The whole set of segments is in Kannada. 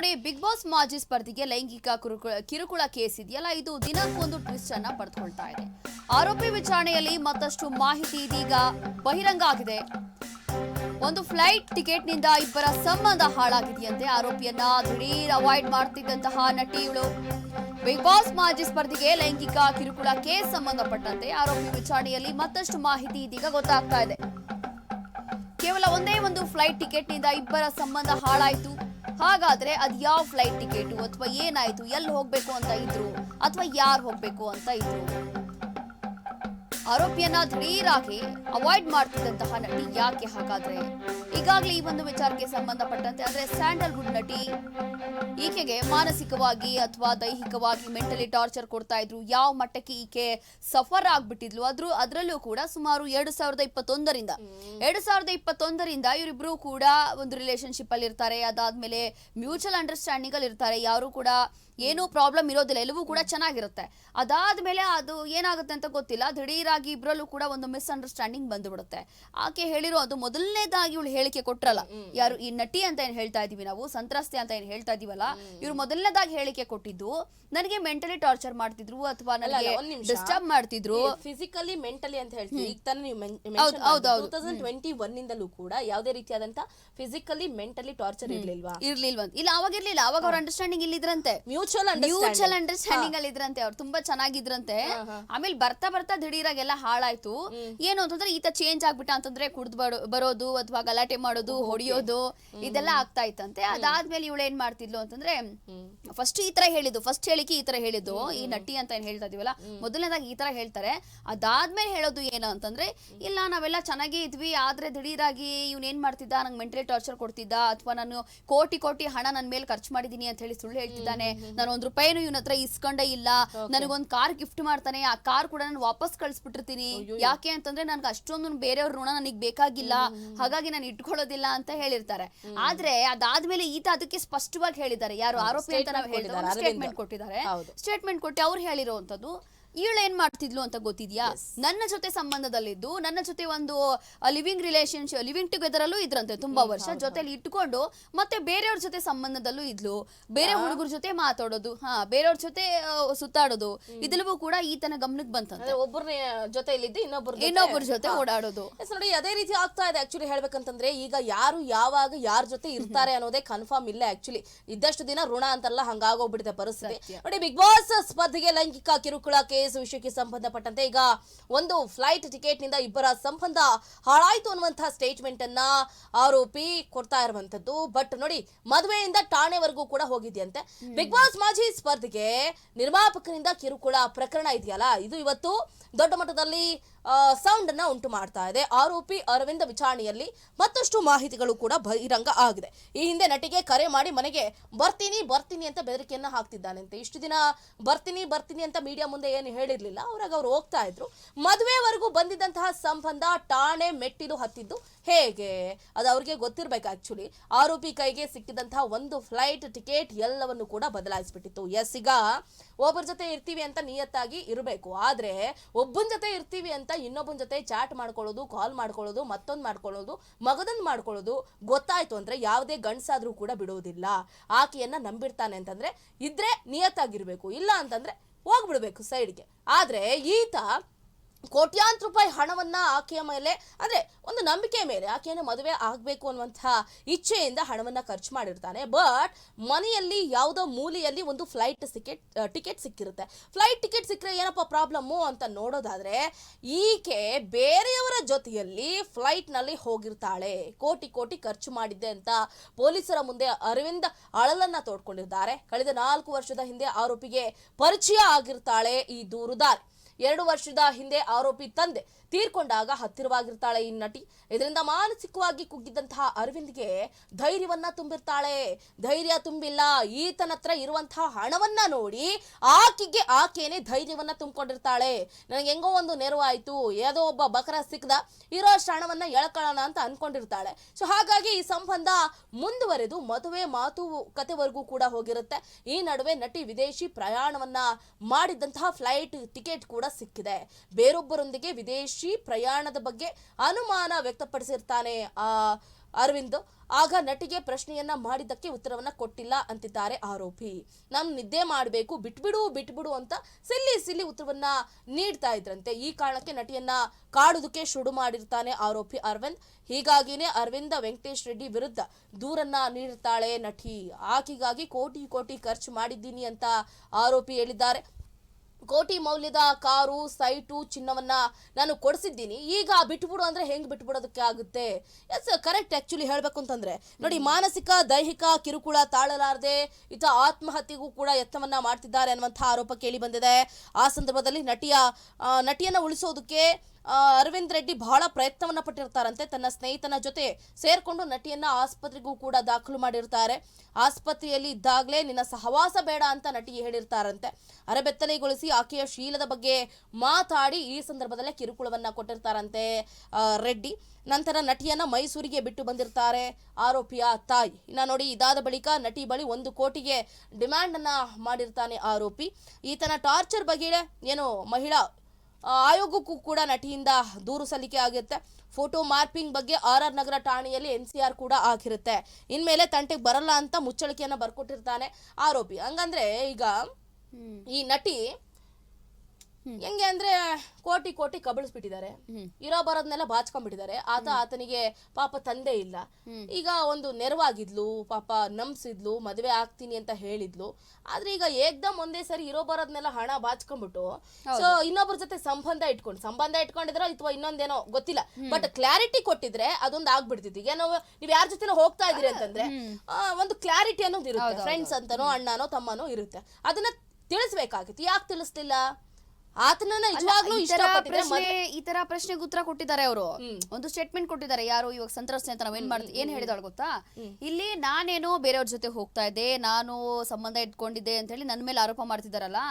ನೋಡಿ ಬಿಗ್ ಬಾಸ್ ಮಾಜಿ ಸ್ಪರ್ಧಿಗೆ ಲೈಂಗಿಕ ಕುರುಕು- ಕಿರುಕುಳ ಕೇಸ್ ಇದೆಯಲ್ಲ, ಇದು ದಿನಕ್ಕೊಂದು ಟ್ವಿಸ್ಟ್ ಅನ್ನ ಪಡೆದುಕೊಳ್ತಾ ಇದೆ. ಆರೋಪಿ ವಿಚಾರಣೆಯಲ್ಲಿ ಮತ್ತಷ್ಟು ಮಾಹಿತಿ ಇದೀಗ ಬಹಿರಂಗ ಆಗಿದೆ. ಒಂದು ಫ್ಲೈಟ್ ಟಿಕೆಟ್ನಿಂದ ಇಬ್ಬರ ಸಂಬಂಧ ಹಾಳಾಗಿದೆಯಂತೆ ಆರೋಪಿಯನ್ನ ದಿಢೀರ್ ಅವಾಯ್ಡ್ ಮಾಡ್ತಿದ್ದಂತಹ ನಟಿಗಳು ಬಿಗ್ ಬಾಸ್ ಮಾಜಿ ಸ್ಪರ್ಧಿಗೆ ಲೈಂಗಿಕ ಕಿರುಕುಳ ಕೇಸ್ ಸಂಬಂಧಪಟ್ಟಂತೆ ಆರೋಪಿ ವಿಚಾರಣೆಯಲ್ಲಿ ಮತ್ತಷ್ಟು ಮಾಹಿತಿ ಇದೀಗ ಗೊತ್ತಾಗ್ತಾ ಇದೆ. ಕೇವಲ ಒಂದೇ ಒಂದು ಫ್ಲೈಟ್ ಟಿಕೆಟ್ನಿಂದ ಇಬ್ಬರ ಸಂಬಂಧ ಹಾಳಾಯ್ತು. ಹಾಗಾದ್ರೆ ಅದ್ ಯಾವ ಫ್ಲೈಟ್ ಟಿಕೆಟ್ ಅಥವಾ ಏನಾಯ್ತು ಎಲ್ಲಿ ಹೋಗ್ಬೇಕು ಅಂತ ಇದ್ರು, ಅಥವಾ ಯಾರು ಹೋಗ್ಬೇಕು ಅಂತ ಇದ್ರು? ಆರೋಪಿಯನ್ನ ದಿಢೀರಾಗಿ ಅವಾಯ್ಡ್ ಮಾಡ್ತಿದ್ದಂತಹ ನಟಿ ಯಾಕೆ ಹಾಗಾದ್ರೆ? ಈಗಾಗಲೇ ಈ ಒಂದು ವಿಚಾರಕ್ಕೆ ಸಂಬಂಧಪಟ್ಟಂತೆ ಅಂದ್ರೆ ಸ್ಯಾಂಡಲ್ವುಡ್ ನಟಿ ಈಕೆಗೆ ಮಾನಸಿಕವಾಗಿ ಅಥವಾ ದೈಹಿಕವಾಗಿ ಮೆಂಟಲಿ ಟಾರ್ಚರ್ ಕೊಡ್ತಾ ಇದ್ರು ಯಾವ ಮಟ್ಟಕ್ಕೆ ಈಕೆ ಸಫರ್ ಆಗ್ಬಿಟ್ಟಿದ್ಲು ಅದ್ರ ಅದರಲ್ಲೂ ಕೂಡ ಸುಮಾರು ಎರಡು ಸಾವಿರದ ಇಪ್ಪತ್ತೊಂದರಿಂದ. ಎರಡು ಸಾವಿರದ ಇಪ್ಪತ್ತೊಂದರಿಂದ ಇವರಿಬ್ರು ಕೂಡ ಒಂದು ರಿಲೇಶನ್ಶಿಪ್ ಅಲ್ಲಿ ಇರ್ತಾರೆ ಅದಾದ್ಮೇಲೆ ಮ್ಯೂಚುವಲ್ ಅಂಡರ್ಸ್ಟ್ಯಾಂಡಿಂಗ್ ಅಲ್ಲಿ ಇರ್ತಾರೆ ಯಾರು ಕೂಡ ಏನೂ ಪ್ರಾಬ್ಲಮ್ ಇರೋದಿಲ್ಲ ಎಲ್ಲವೂ ಕೂಡ ಚೆನ್ನಾಗಿರುತ್ತೆ. ಅದಾದ್ಮೇಲೆ ಅದು ಏನಾಗುತ್ತೆ ಅಂತ ಗೊತ್ತಿಲ್ಲ ದಿಢೀರಾಗಿ ಇಬ್ಬರಲ್ಲೂ ಕೂಡ ಒಂದು ಮಿಸ್ಅಂಡರ್ಸ್ಟ್ಯಾಂಡಿಂಗ್ ಬಂದ್ಬಿಡುತ್ತೆ. ಆಕೆ ಹೇಳಿರೋ ಅದು ಮೊದಲನೇದಾಗಿ ಇವಳು ಹೇಳಿಕೆ ಕೊಟ್ರಲ್ಲ. ಯಾರು ಈ ನಟಿ ಅಂತ ಏನು ಹೇಳ್ತಾ ಇದೀವಿ ನಾವು ಸಂತ್ರಸ್ತೆ ಅಂತ ಏನು ಹೇಳ್ತಾ ಇದೀವಲ್ಲ ಇವ್ರು ಮೊದಲನೇದಾಗಿ ಹೇಳಿಕೆ ಕೊಟ್ಟಿದ್ದು ನನಗೆ ಮೆಂಟಲಿ ಟಾರ್ಚರ್ ಮಾಡ್ತಿದ್ರು ಅಥವಾ ನನಗೆ ಡಿಸ್ಟರ್ಬ್ ಮಾಡ್ತಿದ್ರು. ಫಿಸಿಕಲಿ ಮೆಂಟಲಿ ಅಂತ ಹೇಳ್ತೀವಿ ಈಗ ತಾನೇ ನೀವು. ತೌಸಂಡ್ ಟ್ವೆಂಟಿ ಒನ್ ಇಂದಲೂ ಕೂಡ ಯಾವುದೇ ರೀತಿಯಾದಂತ ಫಿಸಿಕಲಿ ಮೆಂಟಲಿ ಟಾರ್ಚರ್ ಇರ್ಲಿಲ್ವಾ? ಇರ್ಲಿಲ್ವಾ ಇಲ್ಲ ಅವಾಗ ಇರ್ಲಿಲ್ಲ. ಅವಾಗ ಅವ್ರ ಅಂಡರ್ಸ್ಟ್ಯಾಂಡಿಂಗ್ ಇಲ್ಲಿದ್ರಂತೆ. ಮ್ಯೂಚುವಲ್ ಮ್ಯೂಚುವಲ್ ಅಂಡರ್ಸ್ಟ್ಯಾಂಡಿಂಗ್ ಅಲ್ಲಿ ಇದ್ರಂತೆ ಅವ್ರು ತುಂಬಾ ಚೆನ್ನಾಗಿದ್ರಂತೆ. ಆಮೇಲೆ ಬರ್ತಾ ಬರ್ತಾ ದಿಢೀರಾಗೆಲ್ಲ ಹಾಳಾಯ್ತು. ಏನು ಅಂತಂದ್ರೆ ಈತ ಚೇಂಜ್ ಆಗ್ಬಿಟ್ಟ ಅಂತಂದ್ರೆ ಕುಡ್ದು ಬರೋದು ಅಥವಾ ಗಲಾಟೆ ಮಾಡೋದು ಹೊಡಿಯೋದು ಇದೆಲ್ಲ ಆಗ್ತಾ ಇತ್ತಂತೆ. ಅದಾದ್ಮೇಲೆ ಇವಳು ಏನ್ ಮಾಡ್ತಿದ್ಲು ಅಂತಂದ್ರೆ ಫಸ್ಟ್ ಈ ತರ ಹೇಳಿದ್ದು ಫಸ್ಟ್ ಹೇಳಿಕೆ ಈ ತರ ಹೇಳಿದ್ದು. ಈ ನಟಿ ಅಂತ ಏನ್ ಹೇಳ್ತಾ ಇದೀವಲ್ಲ ಮೊದಲನೇದಾಗಿ ಈ ತರ ಹೇಳ್ತಾರೆ. ಅದಾದ್ಮೇಲೆ ಹೇಳೋದು ಏನು ಅಂತಂದ್ರೆ ಇಲ್ಲ ನಾವೆಲ್ಲ ಚೆನ್ನಾಗೇ ಇದ್ವಿ ಆದ್ರೆ ದಿಢೀರಾಗಿ ಇವ್ನ ಏನ್ ಮಾಡ್ತಿದ್ದ? ನಂಗೆ ಮೆಂಟಲಿ ಟಾರ್ಚರ್ ಕೊಡ್ತಿದ್ದ? ಅಥವಾ ನಾನು ಕೋಟಿ ಕೋಟಿ ಹಣ ನನ್ನ ಮೇಲೆ ಖರ್ಚು ಮಾಡಿದೀನಿ ಅಂತ ಹೇಳಿ ಸುಳ್ಳು ಹೇಳ್ತಿದ್ದಾನೆ. ನಾನು ಒಂದ್ ರೂಪಾಯಿನೂ ಇವನ ಹತ್ರ ಇಸ್ಕೊಂಡೇ ಇಲ್ಲ. ನನಗೊಂದ್ ಕಾರ್ ಗಿಫ್ಟ್ ಮಾಡ್ತಾನೆ. ಆ ಕಾರ್ ಕೂಡ ನಾನು ವಾಪಸ್ ಕಳ್ಸ್ಬಿಟ್ಟಿರ್ತೀನಿ. ಯಾಕೆ ಅಂತಂದ್ರೆ ನನ್ಗೆ ಅಷ್ಟೊಂದು ಬೇರೆಯವ್ರ ಋಣ ನನಗೆ ಬೇಕಾಗಿಲ್ಲ. ಹಾಗಾಗಿ ನಾನು ಇಟ್ಕೊಳ್ಳೋದಿಲ್ಲ ಅಂತ ಹೇಳಿರ್ತಾರೆ. ಆದ್ರೆ ಅದಾದ್ಮೇಲೆ ಈತ ಅದಕ್ಕೆ ಸ್ಪಷ್ಟವಾಗಿ ಹೇಳಿದ್ದಾರೆ. ಯಾರು ಆರೋಪಿ ಅಂತ ನಾವು ಹೇಳಿದ್ದಾರೆ ಸ್ಟೇಟ್ಮೆಂಟ್. ಕೊಟ್ಟಿದ್ದಾರೆ. ಸ್ಟೇಟ್ಮೆಂಟ್ ಕೊಟ್ಟು ಅವ್ರು ಹೇಳಿರೋವಂಥದ್ದು ಇವಳು ಏನ್ ಮಾಡ್ತಿದ್ಲು ಅಂತ ಗೊತ್ತಿದ್ಯಾ? ನನ್ನ ಜೊತೆ ಸಂಬಂಧದಲ್ಲಿದ್ದು ನನ್ನ ಜೊತೆ ಒಂದು ಲಿವಿಂಗ್ ರಿಲೇಶನ್ಶಿಪ್ ಲಿವಿಂಗ್ ಟುಗೆದರ್ ಅಲ್ಲೂ ಇದ್ರಂತೆ ತುಂಬಾ ವರ್ಷ. ಜೊತೆಲಿ ಇಟ್ಕೊಂಡು ಮತ್ತೆ ಬೇರೆಯವ್ರ ಜೊತೆ ಸಂಬಂಧದಲ್ಲೂ ಇದ್ಲು. ಬೇರೆ ಹುಡುಗರ ಜೊತೆ ಮಾತಾಡೋದು ಹಾ ಬೇರೆಯವ್ರ ಜೊತೆ ಸುತ್ತಾಡೋದು ಇದೆಲ್ಲವೂ ಕೂಡ ಈತನ ಗಮನಕ್ಕೆ ಬಂತಂತೆ. ಒಬ್ಬರ ಜೊತೆ ಇಲ್ಲಿದ್ದು ಇನ್ನೊಬ್ಬರ ಇನ್ನೊಬ್ಬರ ಜೊತೆ ಓಡಾಡೋದು. ನೋಡಿ ಅದೇ ರೀತಿ ಆಗ್ತಾ ಇದೆ ಆಕ್ಚುಲಿ ಹೇಳ್ಬೇಕಂತಂದ್ರೆ ಈಗ ಯಾರು ಯಾವಾಗ ಯಾರ ಜೊತೆ ಇರ್ತಾರೆ ಅನ್ನೋದೇ ಕನ್ಫರ್ಮ್ ಇಲ್ಲ ಆಕ್ಚುಲಿ ಇದ್ದಷ್ಟು ದಿನ ಋಣ ಅಂತೆಲ್ಲ ಹಂಗಾಗೋಗ್ಬಿಟ್ಟಿದೆ ಪರಿಸ್ಥಿತಿ. ನೋಡಿ ಬಿಗ್ ಬಾಸ್ ಸ್ಪರ್ಧೆಗೆ ಲೈಂಗಿಕ ಕಿರುಕುಳ ಕೇಸ್ ವಿಷಯಕ್ಕೆ ಸಂಬಂಧಪಟ್ಟಂತೆ ಈಗ ಒಂದು ಫ್ಲೈಟ್ ಟಿಕೆಟ್ನಿಂದ ಇಬ್ಬರ ಸಂಬಂಧ ಹಾಳಾಯ್ತು ಅನ್ನುವಂತಹ ಸ್ಟೇಟ್ಮೆಂಟ್ ಅನ್ನ ಆರೋಪಿ ಕೊಡ್ತಾ ಇರುವಂತದ್ದು. ಬಟ್ ನೋಡಿ ಮದುವೆಯಿಂದ ಠಾಣೆವರೆಗೂ ಕೂಡ ಹೋಗಿದ್ಯಂತೆ. ಬಿಗ್ ಬಾಸ್ ಮಾಜಿ ಸ್ಪರ್ಧೆಗೆ ನಿರ್ಮಾಪಕರಿಂದ ಕಿರುಕುಳ ಪ್ರಕರಣ ಇದೆಯಲ್ಲ ಇದು ಇವತ್ತು ದೊಡ್ಡ ಮಟ್ಟದಲ್ಲಿ ಸೌಂಡ್ ಅನ್ನ ಉಂಟು ಮಾಡ್ತಾ ಇದೆ. ಆರೋಪಿ ಅರವಿಂದ ವಿಚಾರಣೆಯಲ್ಲಿ ಮತ್ತಷ್ಟು ಮಾಹಿತಿಗಳು ಕೂಡ ಬಹಿರಂಗ ಆಗಿದೆ. ಈ ಹಿಂದೆ ನಟಿಗೆ ಕರೆ ಮಾಡಿ ಮನೆಗೆ ಬರ್ತೀನಿ ಬರ್ತೀನಿ ಅಂತ ಬೆದರಿಕೆಯನ್ನ ಹಾಕ್ತಿದ್ದಾನಂತೆ ಇಷ್ಟು ದಿನ ಬರ್ತೀನಿ ಬರ್ತೀನಿ ಅಂತ ಮೀಡಿಯಾ ಮುಂದೆ ಏನು ಹೇಳಿರ್ಲಿಲ್ಲ. ಅವ್ರಾಗ ಅವ್ರು ಹೋಗ್ತಾ ಇದ್ರು. ಮದುವೆವರೆಗೂ ಬಂದಿದ್ದಂತಹ ಸಂಬಂಧ ಠಾಣೆ ಮೆಟ್ಟಿಲು ಹತ್ತಿದ್ದು ಹೇಗೆ? ಅದು ಅವ್ರಿಗೆ ಗೊತ್ತಿರ್ಬೇಕು ಆಕ್ಚುಲಿ ಆರೋಪಿ ಕೈಗೆ ಸಿಕ್ಕಿದಂತಹ ಒಂದು ಫ್ಲೈಟ್ ಟಿಕೆಟ್ ಎಲ್ಲವನ್ನು ಕೂಡ ಬದಲಾಯಿಸ್ಬಿಟ್ಟಿತ್ತು. ಎಸ್, ಈಗ ಒಬ್ಬರ ಜೊತೆ ಇರ್ತೀವಿ ಅಂತ ನಿಯತ್ತಾಗಿ ಇರಬೇಕು. ಆದ್ರೆ ಒಬ್ಬನ ಜೊತೆ ಇರ್ತೀವಿ ಅಂತ ಇನ್ನೊಬ್ಬನ ಜೊತೆ ಚಾಟ್ ಮಾಡ್ಕೊಳ್ಳೋದು ಕಾಲ್ ಮಾಡ್ಕೊಳ್ಳೋದು, ಮತ್ತೊಂದು ಮಾಡ್ಕೊಳ್ಳೋದು ಮಗದೊಂದು ಮಾಡ್ಕೊಳ್ಳೋದು ಗೊತ್ತಾಯ್ತು ಅಂದ್ರೆ ಯಾವುದೇ ಗಂಡ್ಸಾದ್ರೂ ಕೂಡ ಬಿಡೋದಿಲ್ಲ. ಆಕೆಯನ್ನ ನಂಬಿರ್ತಾನೆ ಅಂತಂದ್ರೆ ಇದ್ರೆ ನಿಯತ್ತಾಗಿರ್ಬೇಕು, ಇಲ್ಲ ಅಂತಂದ್ರೆ ಹೋಗ್ಬಿಡ್ಬೇಕು ಸೈಡ್ಗೆ ಆದ್ರೆ ಈತ ಕೋಟ್ಯಾಂತರ ರೂಪಾಯಿ ಹಣವನ್ನ ಆಕೆಯ ಮೇಲೆ, ಅಂದ್ರೆ ಒಂದು ನಂಬಿಕೆ ಮೇಲೆ ಆಕೆಯನ್ನು ಮದುವೆ ಆಗಬೇಕು ಅನ್ನುವಂತಹ ಇಚ್ಛೆಯಿಂದ ಹಣವನ್ನ ಖರ್ಚು ಮಾಡಿರ್ತಾನೆ. ಬಟ್ ಮನೆಯಲ್ಲಿ ಯಾವುದೋ ಮೂಲೆಯಲ್ಲಿ ಒಂದು ಫ್ಲೈಟ್ ಟಿಕೆಟ್ ಟಿಕೆಟ್ ಸಿಕ್ಕಿರುತ್ತೆ. ಫ್ಲೈಟ್ ಟಿಕೆಟ್ ಸಿಕ್ಕರೆ ಏನಪ್ಪ ಪ್ರಾಬ್ಲಮ್ಮು ಅಂತ ನೋಡೋದಾದ್ರೆ, ಈಕೆ ಬೇರೆಯವರ ಜೊತೆಯಲ್ಲಿ ಫ್ಲೈಟ್ನಲ್ಲಿ ಹೋಗಿರ್ತಾಳೆ. ಕೋಟಿ ಕೋಟಿ ಖರ್ಚು ಮಾಡಿದ್ದೆ ಅಂತ ಪೊಲೀಸರ ಮುಂದೆ ಅರವಿಂದ್ ಅಳಲನ್ನ ತೋಡ್ಕೊಂಡಿದ್ದಾರೆ. ಕಳೆದ ನಾಲ್ಕು ವರ್ಷದ ಹಿಂದೆ ಆರೋಪಿಗೆ ಪರಿಚಯ ಆಗಿರ್ತಾಳೆ ಈ ದೂರುದಾರಿ. ಎರಡು ವರ್ಷದ ಹಿಂದೆ ಆರೋಪಿ ತಂದೆ ತೀರ್ಕೊಂಡಾಗ ಹತ್ತಿರವಾಗಿರ್ತಾಳೆ ಈ ನಟಿ. ಇದರಿಂದ ಮಾನಸಿಕವಾಗಿ ಕುಗ್ಗಿದ್ದಂತಹ ಅರವಿಂದ್ಗೆ ಧೈರ್ಯವನ್ನ ತುಂಬಿರ್ತಾಳೆ. ಧೈರ್ಯ ತುಂಬಿಲ್ಲ, ಈತನ ಹತ್ರ ಇರುವಂತಹ ಹಣವನ್ನ ನೋಡಿ ಆಕೆಗೆ ಆಕೆನೆ ಧೈರ್ಯವನ್ನ ತುಂಬಿಕೊಂಡಿರ್ತಾಳೆ. ನನಗೆ ಹೆಂಗೋ ಒಂದು ನೆರವು ಆಯ್ತು ಯಾವುದೋ ಒಬ್ಬ ಬಕರ ಸಿಕ್ಕದ ಇರೋ ಹಣವನ್ನ ಎಳ್ಕೊಳ್ಳೋಣ ಅಂತ ಅನ್ಕೊಂಡಿರ್ತಾಳೆ. ಸೊ ಹಾಗಾಗಿ ಈ ಸಂಬಂಧ ಮುಂದುವರೆದು ಮದುವೆ ಮಾತುಕತೆವರೆಗೂ ಕೂಡ ಹೋಗಿರುತ್ತೆ. ಈ ನಡುವೆ ನಟಿ ವಿದೇಶಿ ಪ್ರಯಾಣವನ್ನ ಮಾಡಿದಂತಹ ಫ್ಲೈಟ್ ಟಿಕೆಟ್ ಕೂಡ ಸಿಕ್ಕಿದೆ. ಬೇರೊಬ್ಬರೊಂದಿಗೆ ವಿದೇಶಿ ಪ್ರಯಾಣದ ಬಗ್ಗೆ ಅನುಮಾನ ವ್ಯಕ್ತಪಡಿಸಿರ್ತಾನೆ, ಆ, ಅರವಿಂದ್. ಆಗ ನಟಿಗೆ ಪ್ರಶ್ನೆಯನ್ನ ಮಾಡಿದ್ದಕ್ಕೆ ಉತ್ತರವನ್ನ ಕೊಟ್ಟಿಲ್ಲ ಅಂತಿದ್ದಾರೆ ಆರೋಪಿ. ನಮ್ ನಿದ್ದೆ ಮಾಡಬೇಕು, ಬಿಟ್ಬಿಡು ಬಿಟ್ಬಿಡು ಅಂತ ಸಿಲ್ಲಿ ಸಿಲ್ಲಿ ಉತ್ತರವನ್ನ ನೀಡ್ತಾ ಇದ್ರಂತೆ. ಈ ಕಾರಣಕ್ಕೆ ನಟಿಯನ್ನ ಕಾಡುವುದಕ್ಕೆ ಶುರು ಮಾಡಿರ್ತಾನೆ ಆರೋಪಿ ಅರವಿಂದ್. ಹೀಗಾಗಿನೇ ಅರವಿಂದ ವೆಂಕಟೇಶ್ ರೆಡ್ಡಿ ವಿರುದ್ಧ ದೂರನ್ನ ನೀಡುತ್ತಾಳೆ ನಟಿ. ಆಕೆಗಾಗಿ ಕೋಟಿ ಕೋಟಿ ಖರ್ಚು ಮಾಡಿದ್ದೀನಿ ಅಂತ ಆರೋಪಿ ಹೇಳಿದ್ದಾರೆ. ಕೋಟಿ ಮೌಲ್ಯದ ಕಾರು ಸೈಟು ಚಿನ್ನವನ್ನ ನಾನು ಕೊಡಿಸಿದ್ದೀನಿ. ಈಗ ಬಿಟ್ಬಿಡು ಅಂದ್ರೆ ಹೆಂಗ್ ಬಿಟ್ಬಿಡೋದಕ್ಕೆ ಆಗುತ್ತೆ? ಎಸ್ ಕರೆಕ್ಟ್ ಆಕ್ಚುಲಿ ಹೇಳ್ಬೇಕು ಅಂತಂದ್ರೆ ನೋಡಿ ಮಾನಸಿಕ ದೈಹಿಕ ಕಿರುಕುಳ ತಾಳಲಾರದೆ ಈತ ಆತ್ಮಹತ್ಯೆಗೂ ಕೂಡ ಯತ್ನವನ್ನ ಮಾಡ್ತಿದ್ದಾರೆ ಅನ್ನುವಂತಹ ಆರೋಪ ಕೇಳಿ ಬಂದಿದೆ. ಆ ಸಂದರ್ಭದಲ್ಲಿ ನಟಿಯ ನಟಿಯನ್ನ ಉಳಿಸೋದಕ್ಕೆ ಅರವಿಂದ್ ರೆಡ್ಡಿ ಬಹಳ ಪ್ರಯತ್ನವನ್ನ ಪಟ್ಟಿರ್ತಾರಂತೆ. ತನ್ನ ಸ್ನೇಹಿತನ ಜೊತೆ ಸೇರ್ಕೊಂಡು ನಟಿಯನ್ನ ಆಸ್ಪತ್ರೆಗೂ ಕೂಡ ದಾಖಲು ಮಾಡಿರ್ತಾರೆ. ಆಸ್ಪತ್ರೆಯಲ್ಲಿ ಇದ್ದಾಗಲೇ ನಿನ್ನ ಸಹವಾಸ ಬೇಡ ಅಂತ ನಟಿ ಹೇಳಿರ್ತಾರಂತೆ. ಅರೆಬೆತ್ತಲೆಗೊಳಿಸಿ ಆಕೆಯ ಶೀಲದ ಬಗ್ಗೆ ಮಾತಾಡಿ ಈ ಸಂದರ್ಭದಲ್ಲೇ ಕಿರುಕುಳವನ್ನ ಕೊಟ್ಟಿರ್ತಾರಂತೆ ರೆಡ್ಡಿ. ನಂತರ ನಟಿಯನ್ನ ಮೈಸೂರಿಗೆ ಬಿಟ್ಟು ಬಂದಿರ್ತಾರೆ. ಆರೋಪಿಯ ತಾಯಿ. ಇನ್ನ ನೋಡಿ ಇದಾದ ಬಳಿಕ ನಟಿ ಬಳಿ ಒಂದು ಕೋಟಿಗೆ ಡಿಮ್ಯಾಂಡ್ ಅನ್ನ ಮಾಡಿರ್ತಾನೆ ಆರೋಪಿ. ಈತನ ಟಾರ್ಚರ್ ಬಗ್ಗೆ ಏನು ಮಹಿಳಾ ಆಯೋಗಕ್ಕೂ ಕೂಡ ನಟಿಯಿಂದ ದೂರು ಸಲ್ಲಿಕೆ ಆಗುತ್ತೆ. ಫೋಟೋ ಮಾರ್ಪಿಂಗ್ ಬಗ್ಗೆ ಆರ್ ಆರ್ ನಗರ ಠಾಣೆಯಲ್ಲಿ ಎನ್ ಸಿ ಆರ್ ಕೂಡ ಆಗಿರುತ್ತೆ ಇನ್ಮೇಲೆ ತಂಟೆಗೆ ಬರಲ್ಲ ಅಂತ ಮುಚ್ಚಳಿಕೆಯನ್ನು ಬರ್ಕೊಟ್ಟಿರ್ತಾನೆ ಆರೋಪಿ. ಹಂಗಂದ್ರೆ ಈಗ ಈ ನಟಿ ಹೆಂಗೆ ಅಂದ್ರೆ ಕೋಟಿ ಕೋಟಿ ಕಬಳಿಸ್ಬಿಟ್ಟಿದ್ದಾರೆ. ಇರೋ ಬರೋದ್ನೆಲ್ಲ ಬಾಚ್ಕೊಂಡ್ಬಿಟ್ಟಿದ್ದಾರೆ. ಆತ ಆತನಿಗೆ ಪಾಪ ತಂದೆ ಇಲ್ಲ. ಈಗ ಒಂದು ನೆರವಾಗಿದ್ಲು ಪಾಪ ನಂಬಿಸಿದ್ಲು ಮದುವೆ ಆಗ್ತೀನಿ ಅಂತ ಹೇಳಿದ್ಲು. ಆದ್ರೆ ಈಗ ಏಕ್ದಮ್ ಒಂದೇ ಸರಿ ಇರೋ ಬರೋದ್ನೆಲ್ಲ ಹಣ ಬಾಚ್ಕೊಂಡ್ಬಿಟ್ಟು ಸೊ ಇನ್ನೊಬ್ಬರ ಜೊತೆ ಸಂಬಂಧ ಇಟ್ಕೊಂಡು ಸಂಬಂಧ ಇಟ್ಕೊಂಡಿದ್ರ ಅಥವಾ ಇನ್ನೊಂದೇನೋ ಗೊತ್ತಿಲ್ಲ. ಬಟ್ ಕ್ಲಾರಿಟಿ ಕೊಟ್ಟಿದ್ರೆ ಅದೊಂದು ಆಗ್ಬಿಡ್ತಿತ್ತು. ಈಗ ನಾವು ನೀವ್ ಯಾರ ಜೊತೆ ಹೋಗ್ತಾ ಇದೀರಿ ಅಂತಂದ್ರೆ ಒಂದು ಕ್ಲಾರಿಟಿ ಅನ್ನೋದು ಇರುತ್ತೆ. ಫ್ರೆಂಡ್ಸ್ ಅಂತನೋ ಅಣ್ಣನೋ ತಮ್ಮನೋ ಇರುತ್ತೆ. ಅದನ್ನ ತಿಳಿಸ್ಬೇಕಾಗಿತ್ತು. ಯಾಕೆ ತಿಳಿಸ್ಲಿಲ್ಲ? ಆತನನ್ನ ನಿಜವಾಗ್ಲೂ ಈ ತರ ಇಷ್ಟಪಟ್ಟಿದ್ರೆ ಪ್ರಶ್ನೆ ಈ ತರ ಪ್ರಶ್ನೆಗೆ ಉತ್ತರ ಕೊಟ್ಟಿದ್ದಾರೆ ಅವರು. ಒಂದು ಸ್ಟೇಟ್ಮೆಂಟ್ ಕೊಟ್ಟಿದ್ದಾರೆ. ಯಾರು ಇವಾಗ ಸಂತ್ರಸ್ತೆ ಅಂತ ನಾವೇನ್ ಮಾಡ್ತೀವಿ? ಏನ್ ಹೇಳಿದಾಳು ಗೊತ್ತಾ? ಇಲ್ಲಿ ನಾನೇನೋ ಬೇರೆಯವ್ರ ಜೊತೆ ಹೋಗ್ತಾ ಇದ್ದೆ ನಾನು ಸಂಬಂಧ ಇಟ್ಕೊಂಡಿದ್ದೆ ಅಂತ ಹೇಳಿ ನನ್ ಮೇಲೆ ಆರೋಪ ಮಾಡ್ತಿದಾರಲ್ಲ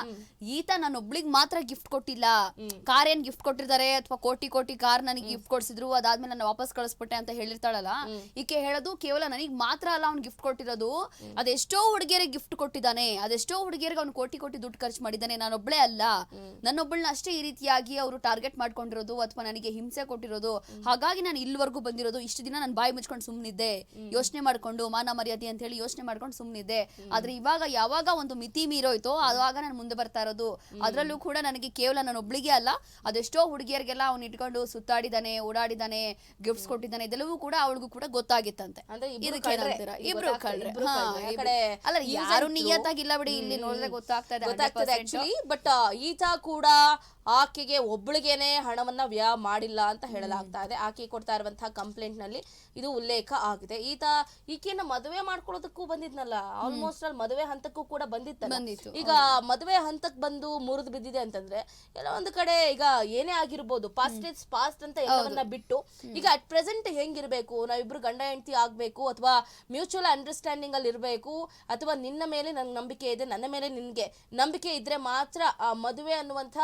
ಈತ ನಾನು ಒಬ್ಳಿಗ್ ಮಾತ್ರ ಗಿಫ್ಟ್ ಕೊಟ್ಟಿಲ್ಲ. ಕಾರ್ ಏನ್ ಗಿಫ್ಟ್ ಕೊಟ್ಟಿದ್ದಾರೆ ಅಥವಾ ಕೋಟಿ ಕೋಟಿ ಕಾರ್ ನನಗೆ ಗಿಫ್ಟ್ ಕೊಡ್ಸಿದ್ರು ಅದಾದ್ಮೇಲೆ ನಾನು ವಾಪಸ್ ಕಳಿಸ್ಬಿಟ್ಟೆ ಅಂತ ಹೇಳಿರ್ತಾಳಲ್ಲ ಈಕೆ ಹೇಳೋದು ಕೇವಲ ನನಗೆ ಮಾತ್ರ ಅಲ್ಲ ಅವ್ನ್ ಗಿಫ್ಟ್ ಕೊಟ್ಟಿರೋದು ಅದೆಷ್ಟೋ ಹುಡುಗಿಯರಿಗೆ ಗಿಫ್ಟ್ ಕೊಟ್ಟಿದ್ದಾನೆ ಅದೆಷ್ಟೋ ಹುಡುಗಿಯರಿಗೆ ಅವ್ನು ಕೋಟಿ ಕೋಟಿ ದುಡ್ಡು ಖರ್ಚು ಮಾಡಿದ್ದಾನೆ ನಾನೊಬ್ಳೇ ಅಲ್ಲ. ನನ್ನೊಬ್ಬಳನ್ನ ಅಷ್ಟೇ ಈ ರೀತಿಯಾಗಿ ಅವರು ಟಾರ್ಗೆಟ್ ಮಾಡ್ಕೊಂಡಿರೋದು ಅಥವಾ ನನಗೆ ಹಿಂಸೆ ಕೊಟ್ಟಿರೋದು ಹಾಗಾಗಿ ನಾನು ಇಲ್ಲಿವರೆಗೂ ಬಂದಿರೋದು ಇಷ್ಟು ದಿನ ನಾನು ಬಾಯಿ ಮುಚ್ಕೊಂಡು ಸುಮ್ಮನಿದ್ದೆ ಯೋಚನೆ ಮಾಡ್ಕೊಂಡು ಮಾನ ಮರ್ಯಾದೆ ಅಂತ ಹೇಳಿ ಯೋಚನೆ ಮಾಡ್ಕೊಂಡು ಸುಮ್ಮನಿದ್ದೆ ಆದ್ರೆ ಇವಾಗ ಯಾವಾಗ ಒಂದು ಮಿತಿ ಮೀರೋಯ್ತೋ ಆವಾಗ ನಾನು ಮುಂದೆ ಬರ್ತಾ ಇರೋದು. ಅದರಲ್ಲೂ ಕೂಡ ನನಗೆ ಕೇವಲ ನಾನು ಒಬ್ಳಿಗೆ ಅಲ್ಲ ಅದೆಷ್ಟೋ ಹುಡುಗಿಯರಿಗೆಲ್ಲ ಅವ್ನು ಇಟ್ಕೊಂಡು ಸುತ್ತಾಡಿದಾನೆ ಓಡಾಡಿದಾನೆ ಗಿಫ್ಟ್ಸ್ ಕೊಟ್ಟಿದ್ದಾನೆ ಇದೆಲ್ಲವೂ ಕೂಡ ಅವಳಿಗೂ ಕೂಡ ಗೊತ್ತಾಗಿತ್ತಂತೆ. ಇಬ್ರು ಅಲ್ಲ ಯಾರು. ನಿಯತ್ತಾಗಿಲ್ಲ ಬಿಡಿ ಇಲ್ಲಿ ನೋಡಿದ್ರೆ ಗೊತ್ತಾಗ್ತಾ ಇದೆ ಗೊತ್ತಾಗ್ತದೆ 100%. ಆಕ್ಚುಲಿ ಬಟ್ ಈತ ಕೂಡ கூட ಆಕೆಗೆ ಒಬ್ಳಿಗೇನೆ ಹಣವನ್ನ ವ್ಯಯ ಮಾಡಿಲ್ಲ ಅಂತ ಹೇಳಲಾಗ್ತಾ ಇದೆ. ಆಕೆ ಕೊಡ್ತಾ ಇರುವಂತಹ ಕಂಪ್ಲೇಂಟ್ನಲ್ಲಿ ಇದು ಉಲ್ಲೇಖ ಆಗಿದೆ. ಈತ ಈಕೆಯನ್ನ ಮದುವೆ ಮಾಡ್ಕೊಳ್ಳೋದಕ್ಕೂ ಬಂದಿದ್ನಲ್ಲ? ಆಲ್ಮೋಸ್ಟ್ ಅಲ್ಲಿ ಮದುವೆ ಹಂತಕ್ಕೂ ಕೂಡ ಬಂದಿತ್ತ. ಈಗ ಮದುವೆ ಹಂತಕ್ಕೆ ಬಂದು ಮುರಿದು ಬಿದ್ದಿದೆ ಅಂತಂದ್ರೆ ಎಲ್ಲ ಒಂದು ಕಡೆ ಈಗ ಏನೇ ಆಗಿರ್ಬೋದು ಪಾಸ್ಟ್ ಇಸ್ ಪಾಸ್ಟ್ ಅಂತ ಎಲ್ಲವನ್ನ ಬಿಟ್ಟು ಈಗ ಅಟ್ ಪ್ರೆಸೆಂಟ್ ಹೆಂಗಿರ್ಬೇಕು? ನಾವಿಬ್ರು ಗಂಡ ಹೆಂಡತಿ ಆಗ್ಬೇಕು ಅಥವಾ ಮ್ಯೂಚುವಲ್ ಅಂಡರ್ಸ್ಟ್ಯಾಂಡಿಂಗ್ ಅಲ್ಲಿ ಇರಬೇಕು ಅಥವಾ ನಿನ್ನ ಮೇಲೆ ನನ್ಗೆ ನಂಬಿಕೆ ಇದೆ ನನ್ನ ಮೇಲೆ ನಿನ್ಗೆ ನಂಬಿಕೆ ಇದ್ರೆ ಮಾತ್ರ ಆ ಮದುವೆ ಅನ್ನುವಂಥ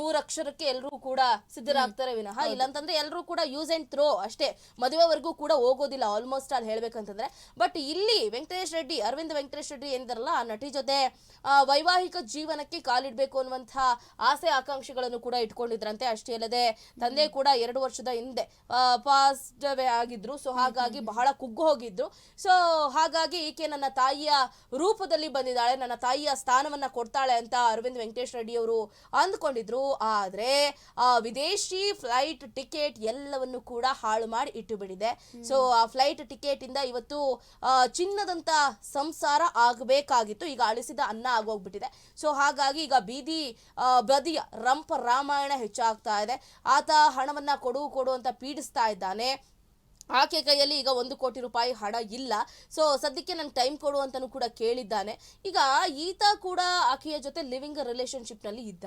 ಮೂರ್ ಅಕ್ಷರಕ್ಕೆ ಎಲ್ಲರೂ ಕೂಡ ಸಿದ್ಧರಾಗ್ತಾರೆ ವಿನಃ. ಇಲ್ಲಂತಂದ್ರೆ ಎಲ್ಲರೂ ಕೂಡ ಯೂಸ್ ಅಂಡ್ ಥ್ರೋ ಅಷ್ಟೇ. ಮದುವೆವರೆಗೂ ಕೂಡ ಹೋಗೋದಿಲ್ಲ ಆಲ್ಮೋಸ್ಟ್ ಅಲ್ಲಿ ಹೇಳ್ಬೇಕಂತಂದ್ರೆ. ಬಟ್ ಇಲ್ಲಿ ವೆಂಕಟೇಶ್ ರೆಡ್ಡಿ ಅರವಿಂದ್ ವೆಂಕಟೇಶ್ ರೆಡ್ಡಿ ಏನಿದಾರಲ್ಲ ಆ ನಟಿ ಜೊತೆ ವೈವಾಹಿಕ ಜೀವನಕ್ಕೆ ಕಾಲಿಡಬೇಕು ಅನ್ನುವಂತಹ ಆಸೆ ಆಕಾಂಕ್ಷೆಗಳನ್ನು ಕೂಡ ಇಟ್ಕೊಂಡಿದ್ರಂತೆ. ಅಷ್ಟೇ ಅಲ್ಲದೆ ತಂದೆ ಕೂಡ ಎರಡು ವರ್ಷದ ಹಿಂದೆ ಪಾಸ್ಟ್ ಆಗಿದ್ರು. ಸೊ ಹಾಗಾಗಿ ಬಹಳ ಕುಗ್ಗು ಹೋಗಿದ್ರು. ಸೊ ಹಾಗಾಗಿ ಈಕೆ ನನ್ನ ತಾಯಿಯ ರೂಪದಲ್ಲಿ ಬಂದಿದ್ದಾಳೆ ನನ್ನ ತಾಯಿಯ ಸ್ಥಾನವನ್ನ ಕೊಡ್ತಾಳೆ ಅಂತ ಅರವಿಂದ್ ವೆಂಕಟೇಶ್ ರೆಡ್ಡಿ ಅವರು ಅಂದ್ಕೊಂಡಿದ್ರು. ಆದ್ರೆ ಆ ವಿದೇಶಿ ಫ್ಲೈಟ್ ಟಿಕೆಟ್ ಎಲ್ಲವನ್ನು ಕೂಡ ಹಾಳು ಮಾಡಿ ಇಟ್ಟು ಬಿಡಿದೆ ಸೊ ಆ ಫ್ಲೈಟ್ ಟಿಕೆಟ್ ಇಂದ ಇವತ್ತು ಚಿನ್ನದಂತ ಸಂಸಾರ ಆಗಬೇಕಾಗಿತ್ತು. ಈಗ ಅಳಿಸಿದ ಅನ್ನ ಆಗೋಗ್ಬಿಟ್ಟಿದೆ. ಸೊ ಹಾಗಾಗಿ ಈಗ ಬೀದಿ ಬದಿಯ ರಂಪ ರಾಮಾಯಣ ಹೆಚ್ಚಾಗ್ತಾ ಇದೆ. ಆತ ಹಣವನ್ನ ಕೊಡು ಕೊಡು ಅಂತ ಪೀಡಿಸ್ತಾ ಇದ್ದಾನೆ. ಆಕೆ ಕೈಯಲ್ಲಿ ಈಗ ಒಂದು ಕೋಟಿ ರೂಪಾಯಿ ಹಣ ಇಲ್ಲ. ಸೊ ಸದ್ಯಕ್ಕೆ ನಂಗೆ ಟೈಮ್ ಕೊಡು ಅಂತಾನು ಕೂಡ ಕೇಳಿದ್ದಾನೆ. ಈಗ ಈತ ಕೂಡ ಆಕೆಯ ಜೊತೆ ಲಿವಿಂಗ್ ರಿಲೇಶನ್ಶಿಪ್ನಲ್ಲಿ ಇದ್ದ.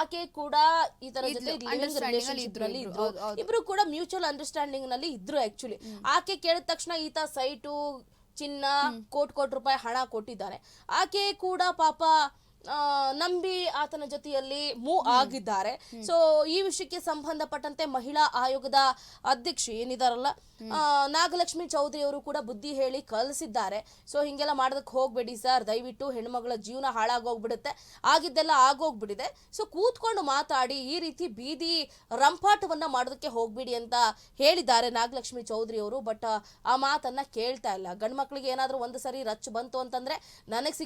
ಆಕೆ ಕೂಡ ಈತರ ಜೊತೆ ಲಿವಿಂಗ್ ರಿಲೇಶನ್ಶಿಪ್ನಲ್ಲಿ ಇಬ್ರು. ಇದ್ರು. ಇಬ್ರು ಕೂಡ ಮ್ಯೂಚುವಲ್ ಅಂಡರ್ಸ್ಟ್ಯಾಂಡಿಂಗ್ನಲ್ಲಿ ಇದ್ರು ಆಕ್ಚುಲಿ ಆಕೆ ಕೇಳಿದ ತಕ್ಷಣ ಈತ ಸೈಟು ಚಿನ್ನ ಕೋಟಿ ಕೋಟಿ ರೂಪಾಯಿ ಹಣ ಕೊಟ್ಟಿದ್ದಾನೆ. ಆಕೆ ಕೂಡ ಪಾಪ ನಂಬಿ ಆತನ ಜೊತೆಯಲ್ಲಿ ಮೂ ಆಗಿದ್ದಾರೆ. ಸೊ ಈ ವಿಷಯಕ್ಕೆ ಸಂಬಂಧಪಟ್ಟಂತೆ ಮಹಿಳಾ ಆಯೋಗದ ಅಧ್ಯಕ್ಷೆ ಏನಿದಾರಲ್ಲ ನಾಗಲಕ್ಷ್ಮಿ ಚೌಧರಿ ಅವರು ಕೂಡ ಬುದ್ಧಿ ಹೇಳಿ ಕಲಿಸಿದ್ದಾರೆ. ಸೊ ಹಿಂಗೆಲ್ಲ ಮಾಡೋದಕ್ಕೆ ಹೋಗ್ಬೇಡಿ ಸರ್. ದಯವಿಟ್ಟು ಹೆಣ್ಮಗಳ ಜೀವನ ಹಾಳಾಗೋಗ್ಬಿಡುತ್ತೆ. ಆಗಿದ್ದೆಲ್ಲ ಆಗೋಗ್ಬಿಡಿದೆ ಸೊ ಕೂತ್ಕೊಂಡು ಮಾತಾಡಿ ಈ ರೀತಿ ಬೀದಿ ರಂಪಾಟವನ್ನ ಮಾಡೋದಕ್ಕೆ ಹೋಗ್ಬೇಡಿ ಅಂತ ಹೇಳಿದ್ದಾರೆ ನಾಗಲಕ್ಷ್ಮಿ ಚೌಧರಿ ಅವರು. ಬಟ್ ಆ ಮಾತನ್ನ ಕೇಳ್ತಾ ಇಲ್ಲ. ಗಂಡ್ ಮಕ್ಳಿಗೆ ಏನಾದ್ರೂ ಒಂದು ಸರಿ ರಚ್ಚು ಬಂತು ಅಂತಂದ್ರೆ ನನಗ್